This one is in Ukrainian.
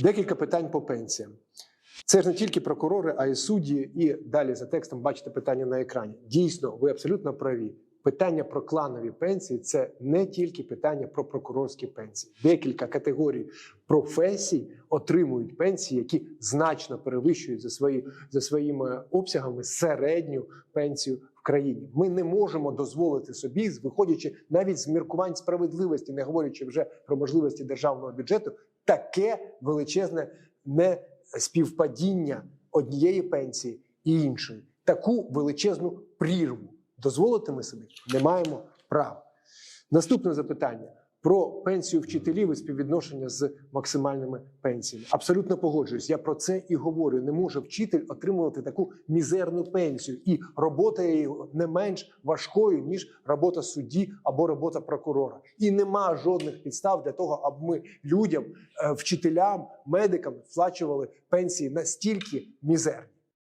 Декілька питань по пенсіям. Це ж не тільки прокурори, а й судді. І далі за текстом бачите питання на екрані. Дійсно, ви абсолютно праві. Питання про кланові пенсії це не тільки питання про прокурорські пенсії. Декілька категорій професій отримують пенсії, які значно перевищують за свої за своїми обсягами середню пенсію країні. Ми не можемо дозволити собі, виходячи навіть з міркувань справедливості, не говорячи вже про можливості державного бюджету, таке величезне неспівпадіння однієї пенсії і іншої, таку величезну прірву. Дозволити ми собі не маємо права. Наступне запитання про пенсію вчителів і співвідношення з максимальними пенсіями. Абсолютно погоджуюсь. Я про це і говорю. Не може вчитель отримувати таку мізерну пенсію, і робота його не менш важкою ніж робота судді або робота прокурора. І нема жодних підстав для того, аби ми людям, е, вчителям, медикам сплачували пенсії настільки мізерні.